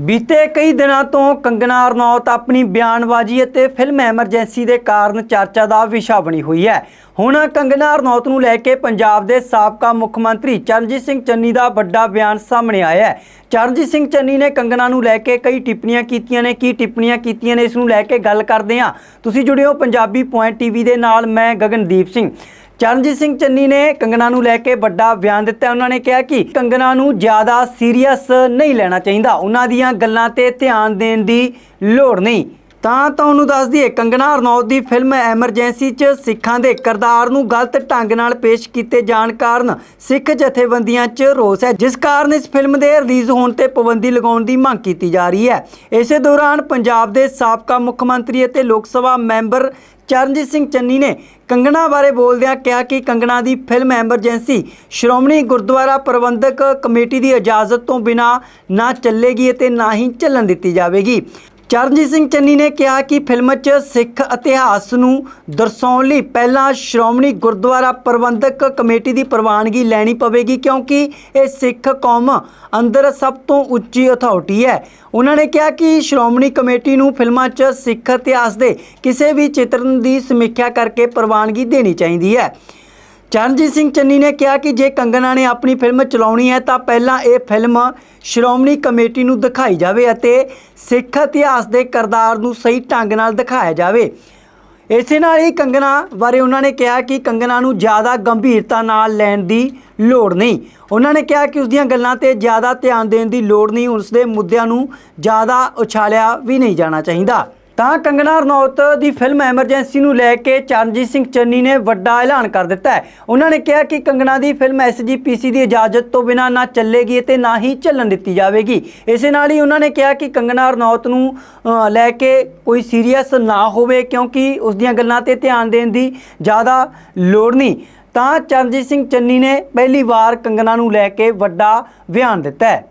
ਬੀਤੇ ਕਈ ਦਿਨਾਂ ਤੋਂ ਕੰਗਨਾ ਰਣੌਤ ਆਪਣੀ ਬਿਆਨਬਾਜ਼ੀ ਅਤੇ ਫਿਲਮ ਐਮਰਜੈਂਸੀ ਦੇ ਕਾਰਨ ਚਰਚਾ ਦਾ ਵਿਸ਼ਾ ਬਣੀ ਹੋਈ ਹੈ। ਹੁਣ ਕੰਗਨਾ ਰਣੌਤ ਨੂੰ ਲੈ ਕੇ ਪੰਜਾਬ ਦੇ ਸਾਬਕਾ ਮੁੱਖ ਮੰਤਰੀ ਚਰਨਜੀਤ ਸਿੰਘ ਚੰਨੀ ਦਾ ਵੱਡਾ ਬਿਆਨ ਸਾਹਮਣੇ ਆਇਆ ਹੈ। ਚਰਨਜੀਤ ਸਿੰਘ ਚੰਨੀ ਨੇ ਕੰਗਨਾ ਨੂੰ ਲੈ ਕੇ ਕਈ ਟਿੱਪਣੀਆਂ ਕੀਤੀਆਂ ਨੇ। ਕੀ ਟਿੱਪਣੀਆਂ ਕੀਤੀਆਂ ਨੇ, ਇਸ ਨੂੰ ਲੈ ਕੇ ਗੱਲ ਕਰਦੇ ਹਾਂ। ਤੁਸੀਂ ਜੁੜੇ ਹੋ ਪੰਜਾਬੀ ਪੁਆਇੰਟ ਟੀਵੀ ਦੇ ਨਾਲ, ਮੈਂ ਗਗਨਦੀਪ ਸਿੰਘ। ਚਰਨਜੀਤ ਸਿੰਘ ਚੰਨੀ ਨੇ ਕੰਗਣਾ ਨੂੰ ਲੈ ਕੇ ਵੱਡਾ ਬਿਆਨ ਦਿੱਤਾ। ਉਹਨਾਂ ਨੇ ਕਿਹਾ ਕਿ ਕੰਗਣਾ ਨੂੰ ਜ਼ਿਆਦਾ ਸੀਰੀਅਸ ਨਹੀਂ ਲੈਣਾ ਚਾਹੀਦਾ। ਉਹਨਾਂ ਦੀਆਂ ਗੱਲਾਂ ਤੇ ਧਿਆਨ ਦੇਣ ਦੀ ਲੋੜ ਨਹੀਂ। ਤਾਂ ਤੁਹਾਨੂੰ ਦੱਸ ਦਈਏ ਕੰਗਨਾ ਰਣੌਤ ਦੀ ਫਿਲਮ ਐਮਰਜੈਂਸੀ 'ਚ ਸਿੱਖਾਂ ਦੇ ਕਿਰਦਾਰ ਨੂੰ ਗਲਤ ਢੰਗ ਨਾਲ ਪੇਸ਼ ਕੀਤੇ ਜਾਣ ਕਾਰਨ ਸਿੱਖ ਜਥੇਬੰਦੀਆਂ 'ਚ ਰੋਸ ਹੈ, ਜਿਸ ਕਾਰਨ ਇਸ ਫਿਲਮ ਦੇ ਰਿਲੀਜ਼ ਹੋਣ ਤੇ ਪਾਬੰਦੀ ਲਗਾਉਣ ਦੀ ਮੰਗ ਕੀਤੀ ਜਾ ਰਹੀ ਹੈ। ਇਸੇ ਦੌਰਾਨ ਪੰਜਾਬ ਦੇ ਸਾਬਕਾ ਮੁੱਖ ਮੰਤਰੀ ਅਤੇ ਲੋਕ ਸਭਾ ਮੈਂਬਰ ਚਰਨਜੀਤ ਸਿੰਘ ਚੰਨੀ ਨੇ ਕੰਗਣਾ ਬਾਰੇ ਬੋਲਦਿਆਂ ਕਿਹਾ ਕਿ ਕੰਗਣਾ ਦੀ film Emergency Shiromani Gurdwara Parbandhak committee ਦੀ ਇਜਾਜ਼ਤ ਤੋਂ ਬਿਨਾ ਨਾ ਚੱਲੇਗੀ ਅਤੇ ਨਾ ਹੀ ਚੱਲਣ ਦਿੱਤੀ ਜਾਵੇਗੀ। ਚਰਨਜੀਤ ਸਿੰਘ ਚੰਨੀ ਨੇ ਕਿਹਾ ਕਿ ਫਿਲਮ 'ਚ ਸਿੱਖ ਇਤਿਹਾਸ ਨੂੰ ਦਰਸਾਉਣ ਲਈ ਪਹਿਲਾਂ ਸ਼੍ਰੋਮਣੀ ਗੁਰਦੁਆਰਾ ਪ੍ਰਬੰਧਕ ਕਮੇਟੀ ਦੀ ਪ੍ਰਵਾਨਗੀ ਲੈਣੀ ਪਵੇਗੀ ਕਿਉਂਕਿ ਇਹ ਸਿੱਖ ਕੌਮ ਅੰਦਰ ਸਭ ਤੋਂ ਉੱਚੀ ਅਥਾਰਟੀ ਹੈ। ਉਹਨਾਂ ਨੇ ਕਿਹਾ ਕਿ ਸ਼੍ਰੋਮਣੀ ਕਮੇਟੀ ਨੂੰ ਫਿਲਮਾਂ 'ਚ ਸਿੱਖ ਇਤਿਹਾਸ ਦੇ ਕਿਸੇ ਵੀ ਚਿੱਤਰਨ ਦੀ ਸਮੀਖਿਆ ਕਰਕੇ ਪ੍ਰਵਾਨਗੀ ਦੇਣੀ ਚਾਹੀਦੀ ਹੈ। ਚਰਨਜੀਤ ਸਿੰਘ ਚੰਨੀ ਨੇ ਕਿਹਾ ਕਿ ਜੇ ਕੰਗਨਾ ਨੇ ਆਪਣੀ ਫਿਲਮ ਚਲਾਉਣੀ ਹੈ, ਤਾਂ ਪਹਿਲਾਂ ਇਹ ਫਿਲਮ ਸ਼੍ਰੋਮਣੀ ਕਮੇਟੀ ਨੂੰ ਦਿਖਾਈ ਜਾਵੇ ਅਤੇ ਸਿੱਖ ਇਤਿਹਾਸ ਦੇ ਕਿਰਦਾਰ ਨੂੰ ਸਹੀ ਢੰਗ ਨਾਲ ਦਿਖਾਇਆ ਜਾਵੇ। ਇਸੇ ਨਾਲ ਹੀ ਕੰਗਨਾ ਬਾਰੇ ਉਹਨਾਂ ਨੇ ਕਿਹਾ ਕਿ ਕੰਗਨਾ ਨੂੰ ਜ਼ਿਆਦਾ ਗੰਭੀਰਤਾ ਨਾਲ ਲੈਣ ਦੀ ਲੋੜ ਨਹੀਂ। ਉਹਨਾਂ ਨੇ ਕਿਹਾ ਕਿ ਉਸ ਦੀਆਂ ਗੱਲਾਂ ਤੇ ਜ਼ਿਆਦਾ ਧਿਆਨ ਦੇਣ ਦੀ ਲੋੜ ਨਹੀਂ ਉਸ ਦੇ ਮੁੱਦਿਆਂ ਨੂੰ ਜ਼ਿਆਦਾ ਉਛਾਲਿਆ ਵੀ ਨਹੀਂ ਜਾਣਾ ਚਾਹੀਦਾ। ਤਾਂ ਕੰਗਨਾ ਰਣੌਤ ਦੀ ਫਿਲਮ ਐਮਰਜੈਂਸੀ ਨੂੰ ਲੈ ਕੇ ਚਰਨਜੀਤ ਸਿੰਘ ਚੰਨੀ ਨੇ ਵੱਡਾ ਐਲਾਨ ਕਰ ਦਿੱਤਾ ਹੈ। ਉਹਨਾਂ ਨੇ ਕਿਹਾ ਕਿ ਕੰਗਨਾ ਦੀ ਫਿਲਮ ਐਸਜੀਪੀਸੀ ਦੀ ਇਜਾਜ਼ਤ ਤੋਂ ਬਿਨਾਂ ਨਾ ਚੱਲੇਗੀ ਅਤੇ ਨਾ ਹੀ ਚੱਲਣ ਦਿੱਤੀ ਜਾਵੇਗੀ। ਇਸੇ ਨਾਲ ਹੀ ਉਹਨਾਂ ਨੇ ਕਿਹਾ ਕਿ ਕੰਗਨਾ ਰਣੌਤ ਨੂੰ ਲੈ ਕੇ ਕੋਈ ਸੀਰੀਅਸ ਨਾ ਹੋਵੇ ਕਿਉਂਕਿ ਉਸ ਦੀਆਂ ਗੱਲਾਂ ਤੇ ਧਿਆਨ ਦੇਣ ਦੀ ਜ਼ਿਆਦਾ ਲੋੜ ਨਹੀਂ। ਤਾਂ ਚਰਨਜੀਤ ਸਿੰਘ ਚੰਨੀ ਨੇ ਪਹਿਲੀ ਵਾਰ ਕੰਗਨਾ ਨੂੰ ਲੈ ਕੇ ਵੱਡਾ ਬਿਆਨ ਦਿੱਤਾ ਹੈ।